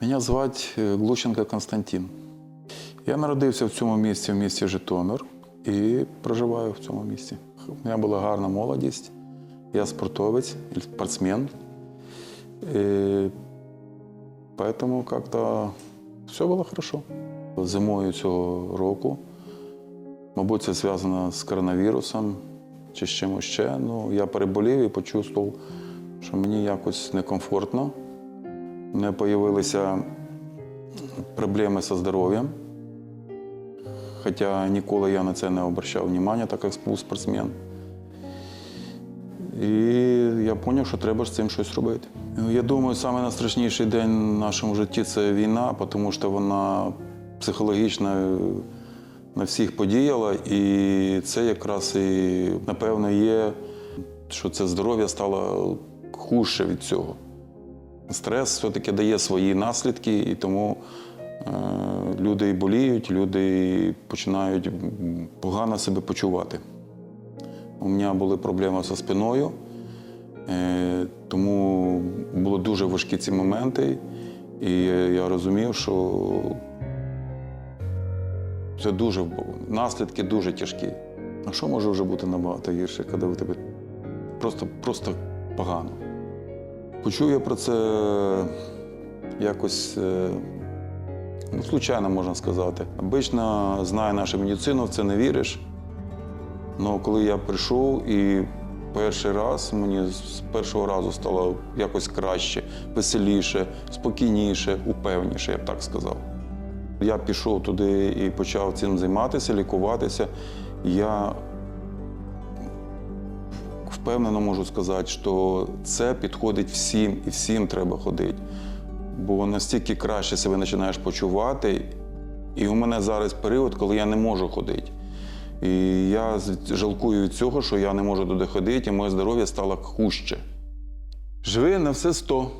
Мене звати е, Глущенко Константин. Я народився в цьому місті, в місті Житомир, і проживаю в цьому місті. У мене була гарна молодість. Я спортовець, спортсмен. І поэтому как-то все було хорошо. Зимою цього року, мабуть, це зв'язано з коронавірусом чи з чимось ще. Ну, я переболів і почувствував, що мені якось некомфортно. У мене з'явилися проблеми зі здоров'ям. Хоча ніколи я на це не обращав уваги, так як був спортсмен. І я зрозумів, що треба з цим щось робити. Я думаю, найстрашніший день в нашому житті це війна, тому що вона психологічно на всіх подіяла. І це якраз і, напевно, є, що це здоров'я стало хуже від цього. Стрес все-таки дає свої наслідки, і тому е, люди боліють, люди починають погано себе почувати. У мене були проблеми зі спиною, е, тому були дуже важкі ці моменти. І я розумів, що це дуже наслідки дуже тяжкі. А що може вже бути набагато гірше, коли у тебе просто, просто погано? Почув я про це якось е, ну, случайно можна сказати. Обично знаю нашу медицину, в це не віриш. Але коли я прийшов і перший раз мені з першого разу стало якось краще, веселіше, спокійніше, упевніше, я б так сказав. Я пішов туди і почав цим займатися, лікуватися. Я впевнено можу сказати, що це підходить всім і всім треба ходити. Бо настільки краще себе починаєш почувати. І у мене зараз період, коли я не можу ходити. І я жалкую від цього, що я не можу туди ходити, і моє здоров'я стало хуже. Живи на все сто.